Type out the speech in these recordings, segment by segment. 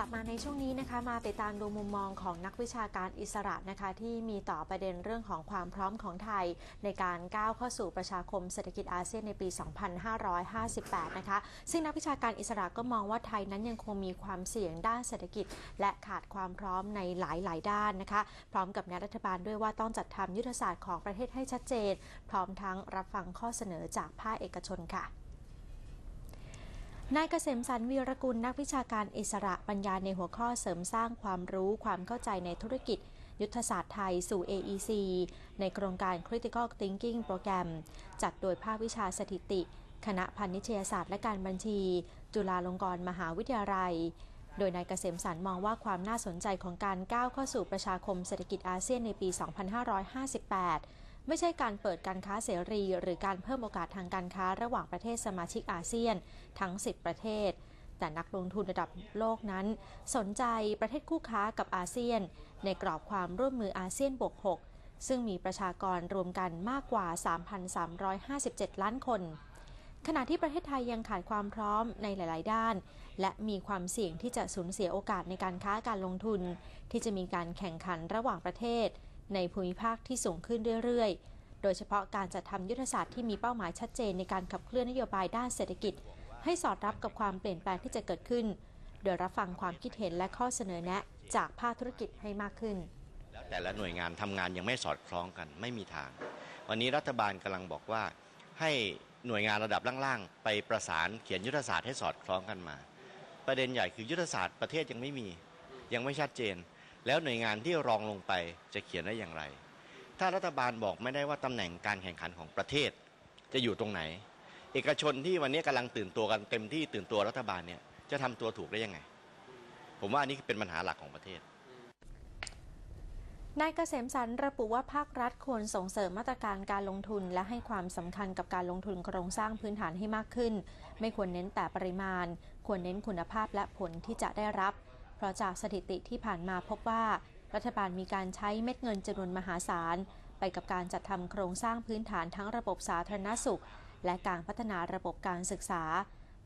ลับมาในช่วงนี้นะคะ มาติดตามดูมุมมองของนักวิชาการอิสระนะคะ ที่มีต่อประเด็นเรื่องของความพร้อมของไทย ในการก้าวเข้าสู่ประชาคมเศรษฐกิจอาเซียนในปี 2558 นะคะ ซึ่งนักวิชาการอิสระก็มองว่าไทยนั้นยังคงมีความเสี่ยงด้านเศรษฐกิจ และขาดความพร้อมในหลาย ๆ ด้านนะคะ พร้อมกับแนรัฐบาลด้วยว่าต้องจัดทำยุทธศาสตร์ของประเทศให้ชัดเจน พร้อมทั้งรับฟังข้อเสนอจากภาคเอกชนค่ะ นายเกษมสันวีรกุลนักวิชาการอิสระปัญญาในหัวข้อเสริมสร้างความรู้ความเข้าใจในธุรกิจ ยุทธศาสตร์ไทยสู่ AEC ในโครงการ Critical Thinking โปรแกรมจัดโดยภาควิชาสถิติ คณะพันนิชยศาสตร์และการบัญชี จุฬาลงกรณ์มหาวิทยาลัย โดยนายเกษมสันมองว่าความน่าสนใจของการก้าวเข้าสู่ประชาคมเศรษฐกิจอาเซียนในปี 2558 ไม่ใช่การเปิดการค้าเสรี หรือการเพิ่มโอกาสทางการค้าระหว่างประเทศสมาชิกอาเซียน ทั้ง 10 ประเทศ แต่นักลงทุนระดับโลกนั้น สนใจประเทศคู่ค้ากับอาเซียน ในกรอบความร่วมมืออาเซียนบวก 6 ซึ่งมีประชากรรวมกันมากกว่า 3,357 ล้านคนขณะที่ประเทศไทยยังขาดความพร้อมในหลาย ๆ ด้าน และมีความเสี่ยงที่จะสูญเสียโอกาสในการค้าการลงทุน ที่จะมีการแข่งขันระหว่างประเทศ ในภูมิภาคที่สูงขึ้นเรื่อยๆ โดยเฉพาะการจัดทำยุทธศาสตร์ที่มีเป้าหมายชัดเจนในการขับเคลื่อนนโยบายด้านเศรษฐกิจ ให้สอดรับกับความเปลี่ยนแปลงที่จะเกิดขึ้น โดยรับฟังความคิดเห็นและข้อเสนอแนะจากภาคธุรกิจให้มากขึ้น แล้วแต่ละหน่วยงานทำงานยังไม่สอดคล้องกันไม่มีทาง วันนี้รัฐบาลกำลังบอกว่าให้หน่วยงานระดับล่างๆ ไปประสานเขียนยุทธศาสตร์ให้สอดคล้องกันมา ประเด็นใหญ่คือยุทธศาสตร์ประเทศยังไม่มี ยังไม่ชัดเจน แล้วหน่วยงานที่รองลงไปจะเขียนได้อย่างไร ถ้ารัฐบาลบอกไม่ได้ว่าตำแหน่งการแข่งขันของประเทศ จะอยู่ตรงไหน เอกชนที่วันนี้กำลังตื่นตัวกันเต็มที่ตื่นตัวรัฐบาลเนี่ยจะทำตัวถูกได้ยังไง ผมว่าอันนี้เป็นปัญหาหลักของประเทศนายเกษมสันต์ระบุว่าภาครัฐควรส่งเสริมมาตรการการลงทุน และให้ความสำคัญกับการลงทุนโครงสร้างพื้นฐานให้มากขึ้น ไม่ควรเน้นแต่ปริมาณ ควรเน้นคุณภาพและผลที่จะได้รับ เพราะจากสถิติที่ผ่านมาพบว่า รัฐบาลมีการใช้เม็ดเงินจำนวนมหาศาล ไปกับการจัดทำโครงสร้างพื้นฐานทั้งระบบสาธารณสุข และการพัฒนาระบบการศึกษา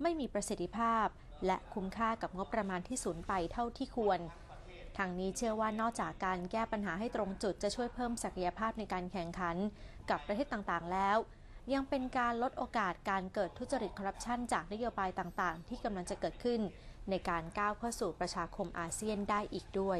ไม่มีประสิทธิภาพ และคุ้มค่ากับงบประมาณที่สูญไปเท่าที่ควรทางนี้เชื่อว่านอกจากการแก้ปัญหาให้ตรงจุดจะช่วยเพิ่มศักยภาพในการแข่งขัน กับประเทศต่างๆ แล้ว ยังเป็นการลดโอกาสการเกิดทุจริตคอร์รัปชันจากนโยบายต่างๆ ที่กำลังจะเกิดขึ้น ในการก้าวเข้าสู่ประชาคมอาเซียนได้อีกด้วย